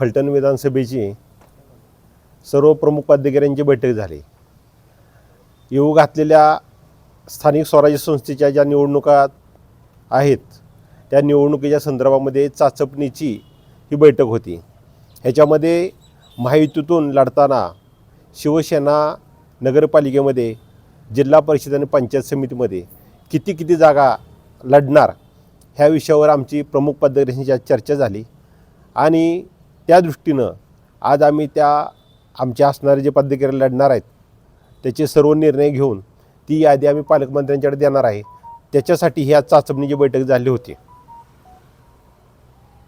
फलटण विधानसभेची सर्व प्रमुख पदाधिकाऱ्यांची बैठक झाली. येऊ घातलेल्या स्थानिक स्वराज्य संस्थेच्या ज्या निवडणुका आहेत त्या निवडणुकीच्या संदर्भामध्ये चाचपणीची ही बैठक होती. ह्याच्यामध्ये महायुतीतून लढताना शिवसेना नगरपालिकेमध्ये जिल्हा परिषद आणि पंचायत समितीमध्ये किती किती जागा लढणार ह्या विषयावर आमची प्रमुख पदाधिकाऱ्यांची चर्चा झाली आणि त्या दृष्टीनं आज आम्ही त्या आमचे असणारे जे पदाधिकारी लढणार आहेत त्याचे सर्व निर्णय घेऊन ती यादी आम्ही पालकमंत्र्यांच्याकडे देणार आहे. त्याच्यासाठी ही आज चाचपणीची बैठक झाली होती.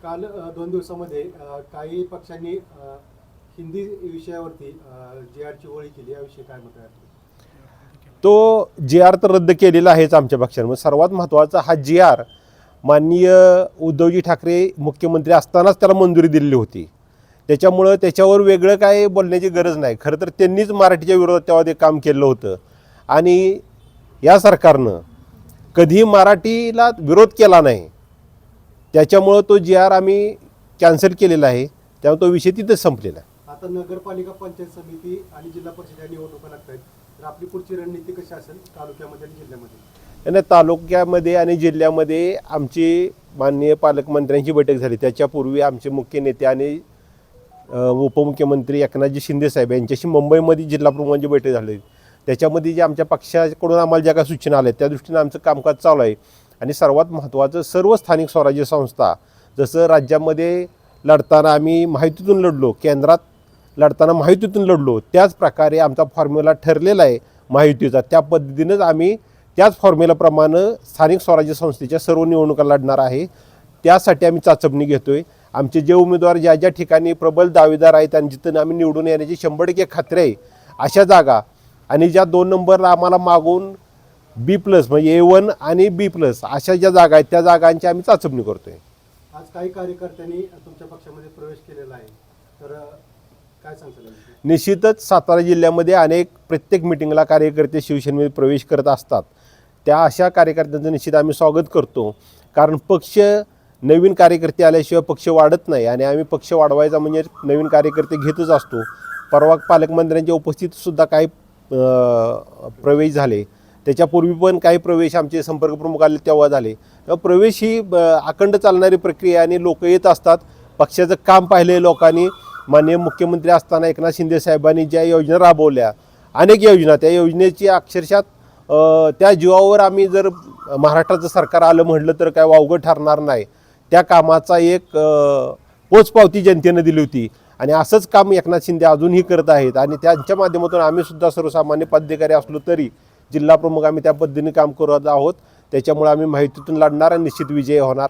काल दोन दिवसामध्ये काही पक्षांनी हिंदी विषयावरती जे आरची होळी केली याविषयी काय मत आहे? तो जी आर तर रद्द केलेला आहेच आमच्या पक्षानं. मग सर्वात महत्त्वाचा हा जी आर माननीय उद्धवजी ठाकरे मुख्यमंत्री असतानाच त्याला मंजुरी दिलेली होती. त्याच्यामुळं त्याच्यावर वेगळं काय बोलण्याची गरज नाही. खरं तर त्यांनीच मराठीच्या विरोधात तेव्हा ते काम केलं होतं. आणि या सरकारनं कधी मराठीला विरोध केला नाही. त्याच्यामुळं तो जी आर आम्ही कॅन्सल केलेला आहे. त्यामुळे तो विषय तिथंच संपलेला आहे. आता नगरपालिका पंचायत समिती आणि जिल्हा परिषद या निवडणुका लागत आहेत तर आपली पुढची रणनीती कशी असेल? तालुक्यामध्ये आणि जिल्ह्यामध्ये? आणि तालुक्यामध्ये आणि जिल्ह्यामध्ये आमची माननीय पालकमंत्र्यांची बैठक झाली. त्याच्यापूर्वी आमचे मुख्य नेते आणि उपमुख्यमंत्री एकनाथजी शिंदेसाहेब यांच्याशी मुंबईमध्ये जिल्हा प्रमुखांची बैठक झाली. त्याच्यामध्ये जे आमच्या पक्षाकडून आम्हाला ज्या काही सूचना आल्या त्या दृष्टीनं आमचं कामकाज चालू आहे. आणि सर्वात महत्त्वाचं सर्व स्थानिक स्वराज्य संस्था जसं राज्यामध्ये लढताना आम्ही माहितीतून लढलो केंद्रात लढताना माहितीतून लढलो त्याच प्रकारे आमचा फॉर्म्युला ठरलेला आहे माहितीचा. त्या पद्धतीनंच आम्ही त्याच फॉर्म्युलाप्रमाणे स्थानिक स्वराज्य संस्थेच्या सर्व निवडणुका लढणार आहे. त्यासाठी आम्ही चाचपणी घेतो आहे आमचे जे उमेदवार ज्या ज्या ठिकाणी प्रबल दावेदार आहेत आणि जिथं आम्ही निवडून येण्याची शंभर टक्के खात्री आहे अशा जागा आणि ज्या दोन नंबरला आम्हाला मागून बी प्लस म्हणजे ए वन आणि बी प्लस अशा ज्या जागा आहेत त्या जागांची आम्ही चाचपणी करतो आहे आज काही कार्यकर्त्यांनी तुमच्या पक्षामध्ये प्रवेश केलेला आहे. तर काय? निश्चितच सातारा जिल्ह्यामध्ये अनेक प्रत्येक मिटिंगला कार्यकर्ते शिवसेनेमध्ये प्रवेश करत असतात. त्या अशा कार्यकर्त्यांचं निश्चित आम्ही स्वागत करतो. कारण पक्ष नवीन कार्यकर्ते आल्याशिवाय पक्ष वाढत नाही आणि आम्ही पक्ष वाढवायचा म्हणजे नवीन कार्यकर्ते घेतच असतो. परवा पालकमंत्र्यांच्या उपस्थितीतसुद्धा काही प्रवेश झाले. त्याच्यापूर्वी पण काही प्रवेश आमचे संपर्क प्रमुख आले तेव्हा झाले. तेव्हा प्रवेश ही ब- अखंड चालणारी प्रक्रिया आणि लोक येत असतात. पक्षाचं काम पाहिले लोकांनी. माननीय मुख्यमंत्री असताना एकनाथ शिंदे साहेबांनी ज्या योजना राबवल्या अनेक योजना त्या योजनेची अक्षरशः त्या जीवावर आम्ही जर महाराष्ट्राचं सरकार आलं म्हटलं तर काय वावगं ठरणार नाही. त्या कामाचा एक पोचपावती जनतेनं दिली होती. आणि असंच काम एकनाथ शिंदे अजूनही करत आहेत आणि त्यांच्या माध्यमातून आम्ही सुद्धा सर्वसामान्य पदाधिकारी असलो तरी जिल्हा प्रमुख आम्ही त्या पद्धतीने काम करत आहोत. त्याच्यामुळे आम्ही माहितीतून लढणार आणि निश्चित विजय होणार.